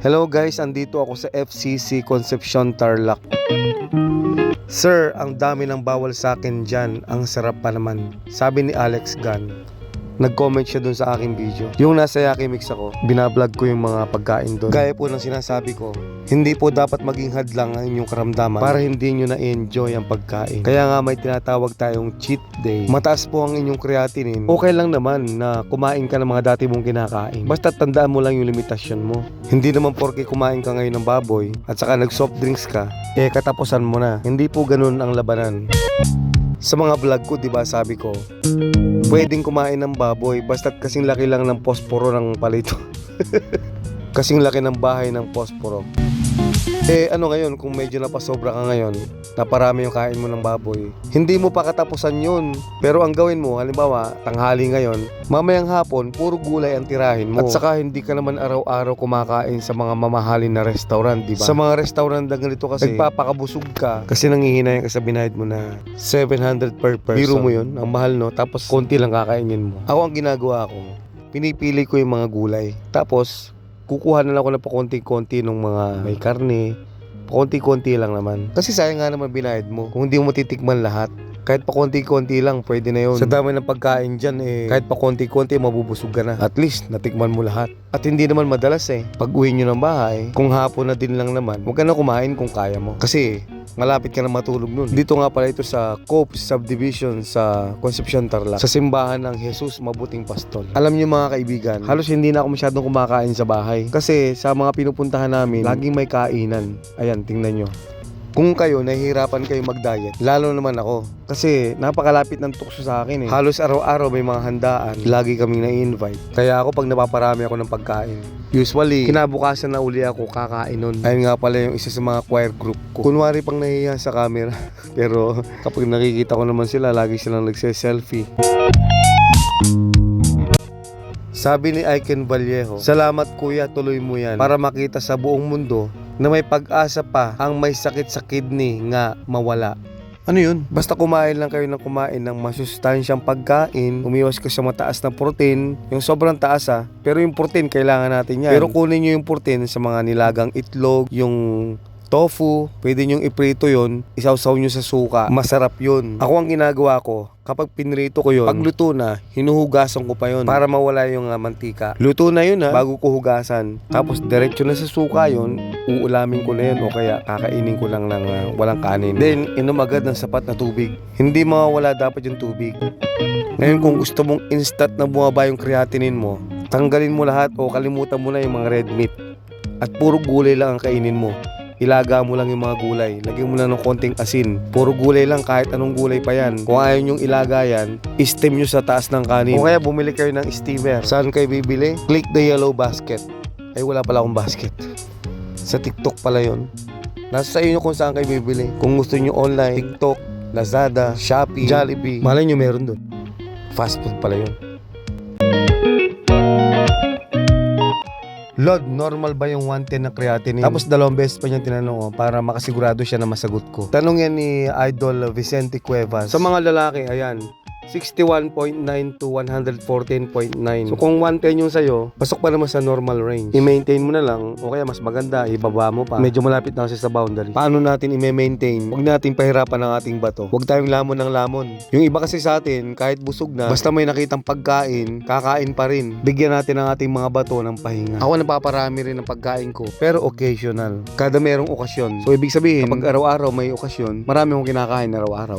Hello guys, andito ako sa FCC Concepcion Tarlac. Sir, ang dami ng bawal sa akin dyan. Ang sarap pa naman. Sabi ni Alex Gunn. Nag-comment siya dun sa aking video. Yung nasa Yaki Mix ako, binablog ko yung mga pagkain doon. Gaya po ng sinasabi ko, hindi po dapat maging hadlang ang inyong karamdaman para hindi nyo na-enjoy ang pagkain. Kaya nga may tinatawag tayong cheat day. Mataas po ang inyong creatinine. Okay lang naman na kumain ka ng mga dati mong kinakain. Basta tandaan mo lang yung limitasyon mo. Hindi naman porke kumain ka ngayon ng baboy at saka nag-soft drinks ka, eh katapusan mo na. Hindi po ganun ang labanan. Sa mga vlog ko, 'di ba, sabi ko, pwedeng kumain ng baboy basta't kasing laki lang ng posporo ng palito. kasing laki ng bahay ng posporo. Eh ano ngayon kung medyo napasobra ka ngayon, naparami yung kain mo ng baboy, hindi mo pa katapusan yun. Pero ang gawin mo, halimbawa, tanghali ngayon, mamayang hapon, puro gulay ang tirahin mo. At saka hindi ka naman araw-araw kumakain sa mga mamahalin na restaurant, di ba? Sa mga restaurant na ganito kasi, nagpapakabusog ka kasi nanghihinayan ka sa binayad mo na 700 per person. Biro mo yun, ang mahal no, tapos konti lang kakainin mo. Ako ang ginagawa ko, pinipili ko yung mga gulay. Tapos, kukuha na lang ako ng pakonti-konti ng mga may karne. Pakonti-konti lang naman. Kasi sayang nga naman binayad mo. Kung hindi mo titikman lahat, kahit pa konti-konti lang, pwede na yun. Sa dami ng pagkain dyan, eh, kahit pa konti-konti, mabubusog ka na. At least, natikman mo lahat. At hindi naman madalas eh. Pag uwi nyo ng bahay, kung hapon na din lang naman, huwag ka na kumain kung kaya mo. Kasi, malapit ka na matulog nun. Dito nga pala ito sa Cope Subdivision sa Concepcion Tarlac. Sa simbahan ng Jesus Mabuting Pastol. Alam niyo mga kaibigan, halos hindi na ako masyadong kumakain sa bahay. Kasi sa mga pinupuntahan namin, laging may kainan. Ayan, tingnan nyo. Kung kayo nahihirapan kayo mag-diet, lalo naman ako. Kasi napakalapit ng tukso sa akin eh. Halos araw-araw may mga handaan. Lagi kaming na-invite. Kaya ako pag napaparami ako ng pagkain, usually, kinabukasan na uli ako kakain nun. Ayun nga pala yung isa sa mga choir group ko. Kunwari pang nahihiya sa camera. Pero kapag nakikita ko naman sila, lagi silang nagse-selfie. Sabi ni Aiken Vallejo, Salamat kuya, tuloy mo yan para makita sa buong mundo na may pag-asa pa ang may sakit sa kidney nga mawala. Ano yun? Basta kumain lang kayo ng kumain ng masustansyang pagkain, umiwas ka sa mataas na protein, yung sobrang taas ah, pero yung protein kailangan natin yan. Pero kunin nyo yung protein sa mga nilagang itlog, yung tofu, pwede nyong iprito yon, isawsaw nyo sa suka, masarap yun. Ako ang ginagawa ko, kapag pinrito ko yon, pag luto na, hinuhugasan ko pa yon para mawala yung ah, mantika. Luto na yun ha, bago ko hugasan. Tapos diretso na sa suka yon, uulamin ko na yun o kaya kakainin ko lang ng ah, walang kanin. Then, inom agad ng sapat na tubig. Hindi mawawala dapat yung tubig. Ngayon kung gusto mong instant na bumaba yung creatinine mo, tanggalin mo lahat o kalimutan mo na yung mga red meat. At puro gulay lang ang kainin mo ilaga mo lang yung mga gulay. Lagyan mo lang ng konting asin. Puro gulay lang kahit anong gulay pa yan. Kung ayaw nyong ilaga yan, steam nyo sa taas ng kanin. O kaya bumili kayo ng steamer. Saan kayo bibili? Click the yellow basket. Ay wala pala akong basket. Sa TikTok pala yon. Nasa sa inyo kung saan kayo bibili. Kung gusto nyo online, TikTok, Lazada, Shopee, Jollibee. Malay nyo meron doon. Fast food pala yun. Lord, normal ba yung 110 na creatinine? Tapos dalawang beses pa niya tinanong oh, para makasigurado siya na masagot ko. Tanong yan ni Idol Vicente Cuevas. Sa mga lalaki, ayan, 61.9 to 114.9. So kung 110 yung sa'yo, pasok pa naman sa normal range. I-maintain mo na lang, o kaya mas maganda, ibaba mo pa. Medyo malapit na kasi sa boundary. Paano natin i-maintain? Huwag natin pahirapan ang ating bato. Huwag tayong lamon ng lamon. Yung iba kasi sa atin, kahit busog na, basta may nakitang pagkain, kakain pa rin. Bigyan natin ang ating mga bato ng pahinga. Ako napaparami rin ng pagkain ko, pero occasional. Kada merong okasyon. So ibig sabihin, kapag araw-araw may okasyon, marami akong kinakain araw-araw.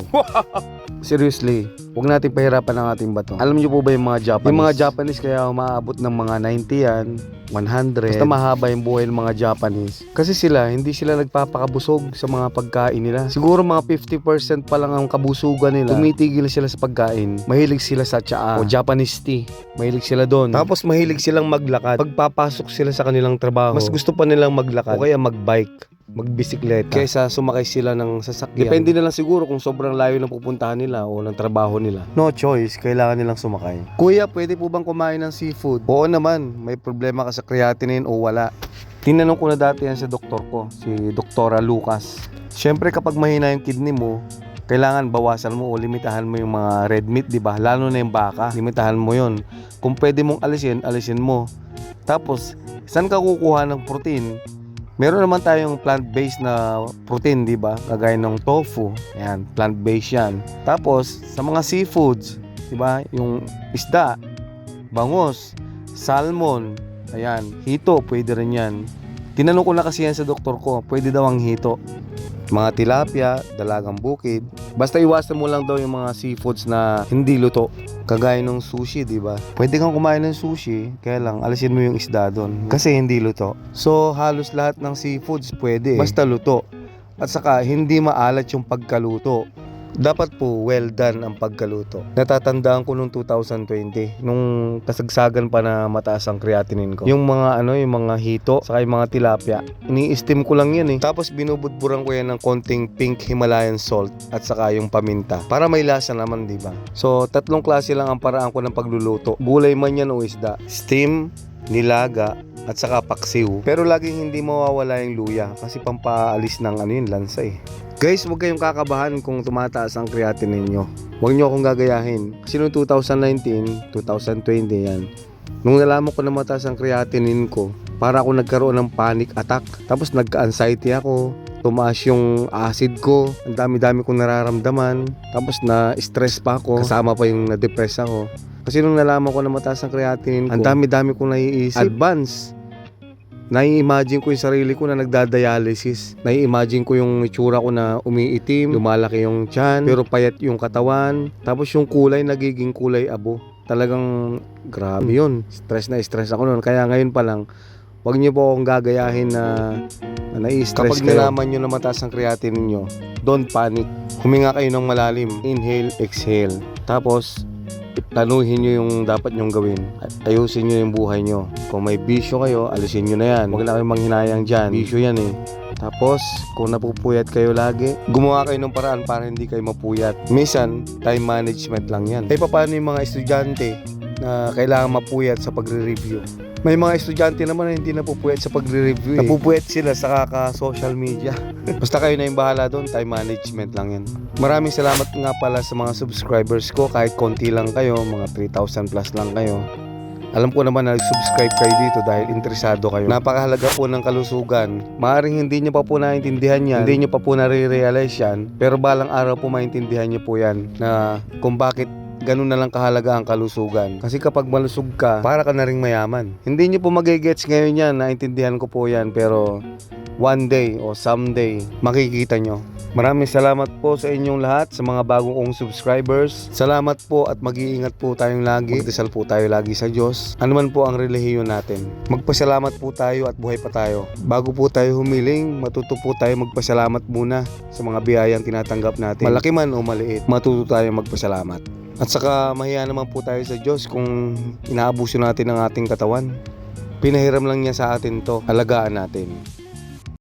Seriously, huwag natin pahirapan ang ating bato. Alam niyo po ba yung mga Japanese? Yung mga Japanese kaya umaabot ng mga 90 yan, 100. Basta mahaba yung buhay ng mga Japanese. Kasi sila, hindi sila nagpapakabusog sa mga pagkain nila. Siguro mga 50% pa lang ang kabusugan nila. Tumitigil sila sa pagkain. Mahilig sila sa tsaa o Japanese tea. Mahilig sila doon. Tapos mahilig silang maglakad. Pagpapasok sila sa kanilang trabaho, mas gusto pa nilang maglakad o kaya magbike magbisikleta kaysa sumakay sila ng sasakyan. Depende na lang siguro kung sobrang layo na pupuntahan nila o ng trabaho nila. No choice, kailangan nilang sumakay. Kuya, pwede po bang kumain ng seafood? Oo naman, may problema ka sa creatinine o wala. Tinanong ko na dati yan sa doktor ko, si Doktora Lucas. Siyempre kapag mahina yung kidney mo, kailangan bawasan mo o limitahan mo yung mga red meat, di ba? Lalo na yung baka, limitahan mo yon. Kung pwede mong alisin, alisin mo. Tapos, saan ka kukuha ng protein? Meron naman tayong plant-based na protein, di ba? Kagaya ng tofu. Yan, plant-based yan. Tapos, sa mga seafoods, di ba? Yung isda, bangus, salmon, ayan, hito, pwede rin yan. Tinanong ko na kasi yan sa doktor ko, pwede daw ang hito. Mga tilapia, dalagang bukid. Basta iwasan mo lang daw yung mga seafoods na hindi luto. Kagaya ng sushi, di ba? Pwede kang kumain ng sushi, kaya lang alisin mo yung isda doon. Kasi hindi luto. So, halos lahat ng seafoods pwede. Basta luto. At saka, hindi maalat yung pagkaluto. Dapat po well done ang pagkaluto. Natatandaan ko nung 2020, nung kasagsagan pa na mataas ang creatinine ko. Yung mga ano, yung mga hito, saka yung mga tilapia. Ini-steam ko lang yan eh. Tapos binubudburan ko yan ng konting pink Himalayan salt at saka yung paminta. Para may lasa naman, di ba? So, tatlong klase lang ang paraan ko ng pagluluto. Gulay man yan o isda. Steam, nilaga, at saka paksiw. Pero laging hindi mawawala yung luya kasi pampaalis ng ano yun, lansa eh. Guys, huwag kayong kakabahan kung tumataas ang creatinine nyo. Huwag nyo akong gagayahin. Kasi noong 2019, 2020 yan, nung nalaman ko na mataas ang creatinine ko, para ako nagkaroon ng panic attack. Tapos nagka-anxiety ako, tumaas yung acid ko, ang dami-dami kong nararamdaman, tapos na-stress pa ako, kasama pa yung na-depress ako. Kasi nung nalaman ko na mataas ang creatinine ko, ang dami-dami kong naiisip. Advance. Nai-imagine ko yung sarili ko na nagdadialysis. Nai-imagine ko yung itsura ko na umiitim, lumalaki yung tiyan, pero payat yung katawan. Tapos yung kulay nagiging kulay abo. Talagang grabe yun. Stress na stress ako noon. Kaya ngayon pa lang, Huwag niyo po akong gagayahin na, na nai-stress Kapag nalaman niyo na mataas ang creatinine niyo, don't panic. Huminga kayo ng malalim. Inhale, exhale. Tapos, planuhin nyo yung dapat nyong gawin. At ayusin nyo yung buhay nyo. Kung may bisyo kayo, alisin nyo na yan. Huwag na kayong manghinayang dyan. Bisyo yan eh. Tapos, kung napupuyat kayo lagi, gumawa kayo ng paraan para hindi kayo mapuyat. Minsan, time management lang yan. Eh, paano yung mga estudyante na kailangan mapuyat sa pagre-review? May mga estudyante naman na hindi napupuyat sa pagre-review eh. Napupuyat sila sa kaka-social media. Basta kayo na yung bahala doon, time management lang yan. Maraming salamat nga pala sa mga subscribers ko, kahit konti lang kayo, mga 3,000 plus lang kayo. Alam ko naman na nag-subscribe kayo dito dahil interesado kayo. Napakahalaga po ng kalusugan. Maaring hindi nyo pa po naintindihan yan, hindi nyo pa po nare-realize yan, pero balang araw po maintindihan nyo po yan na kung bakit ganun na lang kahalaga ang kalusugan. Kasi kapag malusog ka, para ka na ring mayaman. Hindi nyo po magigets ngayon yan, naintindihan ko po yan, pero one day o someday, makikita nyo. Maraming salamat po sa inyong lahat, sa mga bagong kong subscribers. Salamat po at mag-iingat po tayong lagi. Magdasal po tayo lagi sa Diyos. Ano man po ang relihiyon natin. Magpasalamat po tayo at buhay pa tayo. Bago po tayo humiling, matuto po tayo magpasalamat muna sa mga biyayang tinatanggap natin. Malaki man o maliit, matuto tayo magpasalamat. At saka mahiya naman po tayo sa Diyos kung inaabuso natin ang ating katawan. Pinahiram lang niya sa atin to, alagaan natin.